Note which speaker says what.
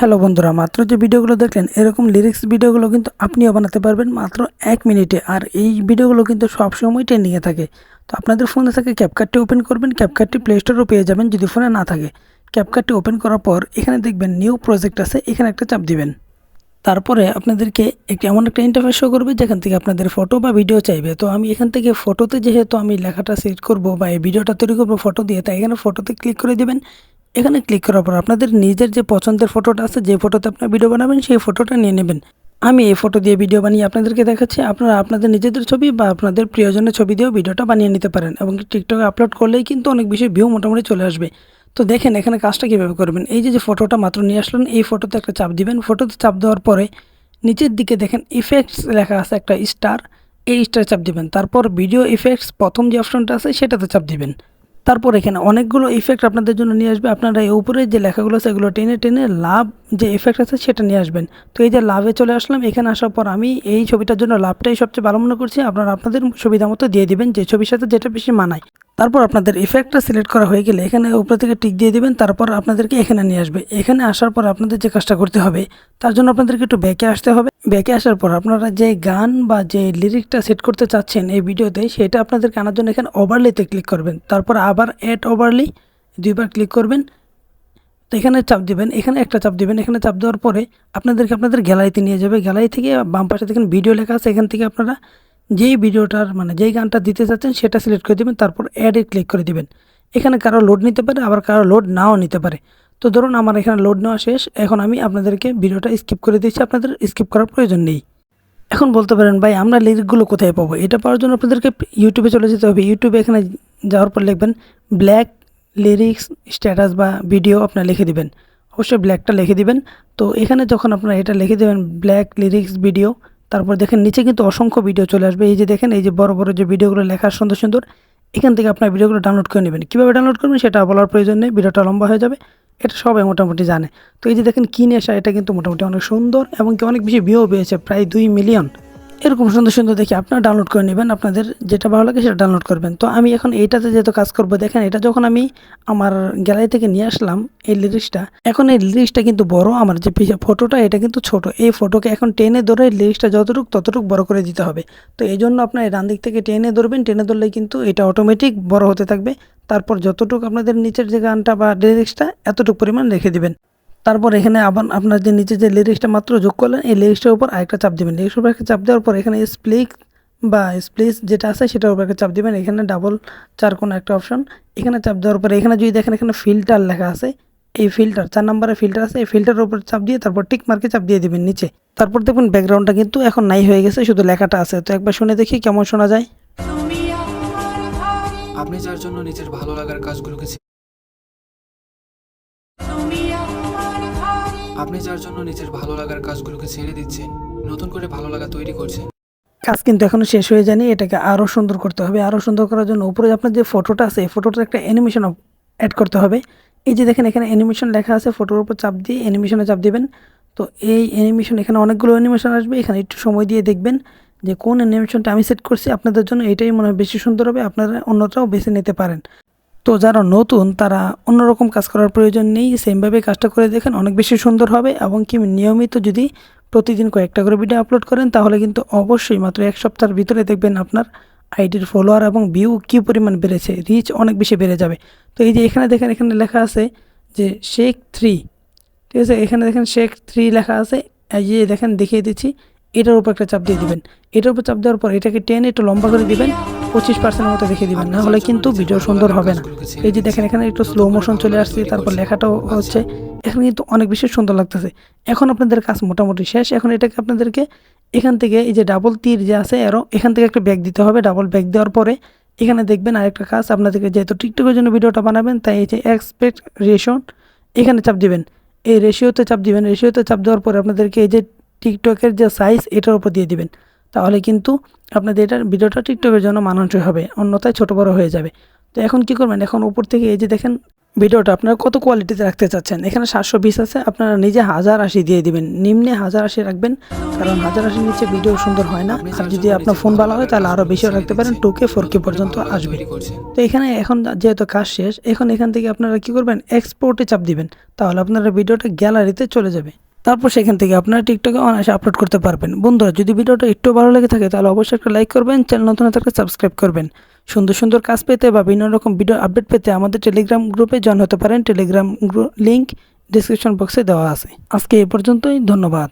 Speaker 1: Hello বন্ধুরা, মাত্র যে ভিডিওগুলো দেখলেন, এরকম লিরিক্স ভিডিওগুলো কিন্তু আপনিও বানাতে পারবেন মাত্র এক মিনিটে। আর এই ভিডিওগুলো কিন্তু সবসময় ট্রেন্ডিংয়ে থাকে। তো আপনাদের ফোনে থাকে ক্যাপকার্টটি ওপেন করবেন ক্যাপকার্টটি প্লে স্টোরেও পেয়ে যাবেন যদি ফোনে না থাকে। ক্যাপকার্টটি ওপেন করার পর এখানে দেখবেন নিউ প্রজেক্ট আছে, এখানে একটা চাপ দিবেন। তারপরে আপনাদেরকে একটি এমন একটা ইন্টারফেস শো করবে, যেখান থেকে আপনাদের ফটো বা ভিডিও চাইবে। তো আমি এখান থেকে ফটোতে যেহেতু আমি লেখাটা সেট করব বা এই ভিডিওটা তৈরি করব ফটো দিয়ে, তাই এখানে ফটোতে ক্লিক করে দেবেন। এখানে ক্লিক করার পর আপনাদের নিজের যে পছন্দের ফটোটা আছে, যে ফটোতে আপনার ভিডিও বানাবেন, সেই ফটোটা নিয়ে নেবেন। আমি এই ফটো দিয়ে ভিডিও বানিয়ে আপনাদেরকে দেখাচ্ছি, আপনারা আপনাদের নিজেদের ছবি বা আপনাদের প্রিয়জনের ছবি দিয়েও ভিডিওটা বানিয়ে নিতে পারেন এবং টিকটকে আপলোড করলেই কিন্তু অনেক বেশি ভিউ মোটামুটি চলে আসবে। তো দেখেন এখানে কাজটা কীভাবে করবেন? এই যে যে ফটোটা মাত্র নিয়ে আসলেন, এই ফটোতে একটা চাপ দিবেন। ফটোতে চাপ দেওয়ার পরে নিচের দিকে দেখেন ইফেক্টস লেখা আছে একটা স্টার এই স্টার চাপ দিবেন। তারপর ভিডিও ইফেক্টস প্রথম যে অপশনটা আছে, সেটাতে চাপ দিবেন। তারপর এখানে অনেকগুলো ইফেক্ট আপনাদের জন্য নিয়ে আসবে। আপনারা এই উপরে যে লেখাগুলো আছে, এগুলো টেনে টেনে লাভ যে ইফেক্ট আছে, সেটা নিয়ে আসবেন। তো এই যে লাভে চলে আসলাম, এখানে আসার পর আমি এই ছবিটার জন্য লাভটাই সবচেয়ে ভালো মনে করছি। আপনারা আপনাদের সুবিধা মতো দিয়ে দিবেন, যে ছবির সাথে যেটা বেশি মানায়। তারপর আপনাদের ইফেক্টটা সিলেক্ট করা হয়ে গেলে এখানে উপরে থেকে টিক দিয়ে দিবেন, তারপর আপনাদেরকে এখানে নিয়ে আসবে। এখানে আসার পর আপনাদের যে কাজটা করতে হবে, তার জন্য আপনাদেরকে একটু ব্যাকে আসতে হবে। ব্যাকে আসার পর আপনারা যে গান বা যে লিরিকটা সেট করতে চাচ্ছেন এই ভিডিওতে, সেটা আপনাদেরকে আনার জন্য এখানে ওভারলিতে ক্লিক করবেন। তারপর আবার অ্যাড ওভারলি দুইবার ক্লিক করবেন। তো এখানে চাপ দিবেন, এখানে একটা চাপ দিবেন, এখানে চাপ দেওয়ার পরে আপনাদেরকে আপনাদের গ্যালারিতে নিয়ে যাবে। গ্যালারি থেকে বাম পাশে দেখেন ভিডিও লেখা আছে, এখান থেকে আপনারা যেই ভিডিওটার মানে যেই গানটা দিতে চাচ্ছেন সেটা সিলেক্ট করে দেবেন, তারপর অ্যাডে ক্লিক করে দিবেন। এখানে কারও লোড নিতে পারে, আবার কারও লোড নাও নিতে পারে। তো ধরুন আমার এখানে লোড নেওয়া শেষ, এখন আমি আপনাদেরকে ভিডিওটা স্কিপ করে দিচ্ছি আপনাদের স্কিপ করার প্রয়োজন নেই। এখন বলতে পারেন, ভাই, আমরা লিরিকগুলো কোথায় পাবো? এটা পাওয়ার জন্য আপনাদেরকে ইউটিউবে চলে যেতে হবে। ইউটিউবে এখানে যাওয়ার পর লিখবেন ব্ল্যাক লিরিক্স স্ট্যাটাস বা ভিডিও আপনার লিখে দিবেন। অবশ্যই ব্ল্যাকটা লিখে দিবেন। তো এখানে যখন আপনারা এটা লিখে দেবেন ব্ল্যাক লিরিক্স ভিডিও তারপর দেখেন নিচে কিন্তু অসংখ্য ভিডিও চলে আসবে। এই যে দেখেন, এই যে বড় বড় যে ভিডিওগুলো লেখা সুন্দর সুন্দর, এখান থেকে আপনার ভিডিওগুলো ডাউনলোড করে নেবেন। কীভাবে ডাউনলোড করবেন সেটা বলার প্রয়োজন নেই, ভিডিওটা লম্বা হয়ে যাবে। এটা সবাই মোটামুটি জানে। তো এই যে দেখেন কিনে আসা এটা কিন্তু মোটামুটি অনেক সুন্দর এবং কি অনেক বেশি ভিউ পেয়েছে, প্রায় দুই মিলিয়ন এরকম সুন্দর সুন্দর দেখে আপনারা ডাউনলোড করে নেবেন, আপনাদের যেটা ভালো লাগে সেটা ডাউনলোড করবেন। তো আমি এখন এইটাতে যেহেতু কাজ করব, দেখেন এটা যখন আমি আমার গ্যালারি থেকে নিয়ে আসলাম এই লিরিক্সটা এখন এই লিরিক্সটা কিন্তু বড়, আমার যে ফটোটা এটা কিন্তু ছোট। এই ফটোকে এখন টেনে ধরে লিরিক্সটা যতটুকু ততটুকু বড় করে দিতে হবে। তো এই জন্য আপনার এই দিক থেকে টেনে ধরবেন, টেনে ধরলে কিন্তু এটা অটোমেটিক বড় হতে থাকবে। তারপর যতটুকু আপনাদের নিচের যে গানটা বা লিরিক্সটা এতটুকু পরিমাণ রেখে দিবেন। তারপর এখানে আবার আপনার যে নিচে যে লিরিক্সটা মাত্র যোগ করলেন এই লিরিক্সটার উপর আরেকটা চাপ দেবেন। লিরিক্সের উপর একটা চাপ দেওয়ার পর এখানে স্প্লিক বা স্প্লিস যেটা আছে সেটার উপর একটা চাপ দেবেন। এখানে ডাবল চার কোনো একটা অপশন এখানে চাপ দেওয়ার পর এখানে যদি দেখেন এখানে ফিল্টার লেখা আছে এই ফিল্টার চার নম্বরে ফিল্টার আছে এই ফিল্টারের উপর চাপ দিয়ে তারপর টিক মার্কে চাপ দিয়ে দিবেন নিচে। তারপর দেখবেন ব্যাকগ্রাউন্ডটা কিন্তু এখন নাই হয়ে গেছে শুধু লেখাটা আছে। তো একবার শুনে দেখি কেমন শোনা যায়।
Speaker 2: আপনি যার জন্য নিজের ভালো লাগার কাজগুলোকে আপনি যার জন্য নিজের ভালো লাগার কাজগুলোকে ছেড়ে দিচ্ছেন, নতুন করে ভালো লাগা তৈরি করছেন।
Speaker 1: কাজ কিন্তু এখনও শেষ হয়ে যায়নি, এটাকে আরও সুন্দর করতে হবে। আরও সুন্দর করার জন্য উপরে আপনার যে ফটোটা আছে, এই ফটোটার একটা অ্যানিমেশন অ্যাড করতে হবে। এই যে দেখেন, এখানে অ্যানিমেশন লেখা আছে ফটোর উপর চাপ দিয়ে অ্যানিমেশনে চাপ দিবেন। তো এই অ্যানিমেশন এখানে অনেকগুলো অ্যানিমেশন আসবে, এখানে একটু সময় দিয়ে দেখবেন যে কোন অ্যানিমেশনটা আমি সেট করছি, আপনাদের জন্য এটাই মনে হয় বেশি সুন্দর হবে, আপনারা অন্যটাও বেছে নিতে পারেন। তো যারা নতুন, তারা অন্যরকম কাজ করার প্রয়োজন নেই। সেমভাবে কাজটা করে দেখেন অনেক বেশি সুন্দর হবে এবং কি নিয়মিত যদি প্রতিদিন কয়েকটা করে ভিডিও আপলোড করেন, তাহলে কিন্তু অবশ্যই মাত্র এক সপ্তাহের ভিতরে দেখবেন আপনার আইডির ফলোয়ার এবং ভিউ কী পরিমাণ বেড়েছে রিচ অনেক বেশি বেড়ে যাবে। তো এই যে এখানে দেখেন, এখানে লেখা আছে যে শেখ থ্রি ঠিক আছে? এখানে দেখেন শেখ থ্রি লেখা আছে। এই যে দেখেন, দেখিয়ে দিচ্ছি। এটার উপর একটা চাপ দিয়ে দিবেন। এটার উপর চাপ দেওয়ার পর এটাকে টেনে একটু লম্বা করে দিবেন, পঁচিশ পার্সেন্টের মতো দেখিয়ে দিবেন। না হলে কিন্তু ভিডিও সুন্দর হবে না। এই যে দেখেন, এখানে একটু স্লো মোশন চলে আসছে, তারপর লেখাটাও হচ্ছে। এখানে কিন্তু অনেক বেশি সুন্দর লাগতেছে। এখন আপনাদের কাজ মোটামুটি শেষ। এখন এটাকে আপনাদেরকে এখান থেকে এই যে ডাবল তীর যে আছে এরও এখান থেকে একটা ব্যাগ দিতে হবে। ডাবল ব্যাগ দেওয়ার পরে এখানে দেখবেন আরেকটা কাজ। আপনাদেরকে যেহেতু টিকটকের জন্য ভিডিওটা বানাবেন, তাই এই যে এক্সপেক্ট রেশন এখানে চাপ দিবেন। এই রেশিওতে চাপ দিবেন। রেশিওতে চাপ দেওয়ার পরে আপনাদেরকে এই যে টিকটকের যে সাইজ এটার উপর দিয়ে দিবেন। তাহলে কিন্তু আপনাদের এটার ভিডিওটা টিকটকের জন্য মানানসই হবে, অন্যথায় ছোটো বড় হয়ে যাবে। তো এখন কি করবেন? এখন উপর থেকে এই যে দেখেন ভিডিওটা, আপনারা কত কোয়ালিটিতে রাখতে চাচ্ছেন? এখানে সাতশো বিশ আছে, আপনারা নিজে হাজার আশি দিয়ে দিবেন। নিম্নে হাজার আশি রাখবেন, কারণ হাজার আশির নিচে ভিডিও সুন্দর হয় না। আর যদি আপনার ফোন ভালো হয়, তাহলে আরও বেশিও রাখতে পারেন টু কে ফোর কে পর্যন্ত আসবে। তো এখানে এখন যেহেতু কাজ শেষ, এখন এখান থেকে আপনারা কি করবেন? এক্সপোর্টে চাপ দিবেন। তাহলে আপনারা ভিডিওটা গ্যালারিতে চলে যাবে। তারপর সেখান থেকে আপনারা টিকটকে অনায়াসে আপলোড করতে পারবেন। বন্ধুরা, যদি ভিডিওটা একটু ভালো লেগে থাকে, তাহলে অবশ্যই একটা লাইক করবেন চ্যানেল নতুন থাকলে সাবস্ক্রাইব করবেন। সুন্দর সুন্দর কাজ পেতে বা বিভিন্ন রকম ভিডিও আপডেট পেতে আমাদের টেলিগ্রাম গ্রুপে জয়েন হতে পারেন। টেলিগ্রাম লিঙ্ক ডিসক্রিপশন বক্সে দেওয়া আছে। আজকে এ পর্যন্তই, ধন্যবাদ।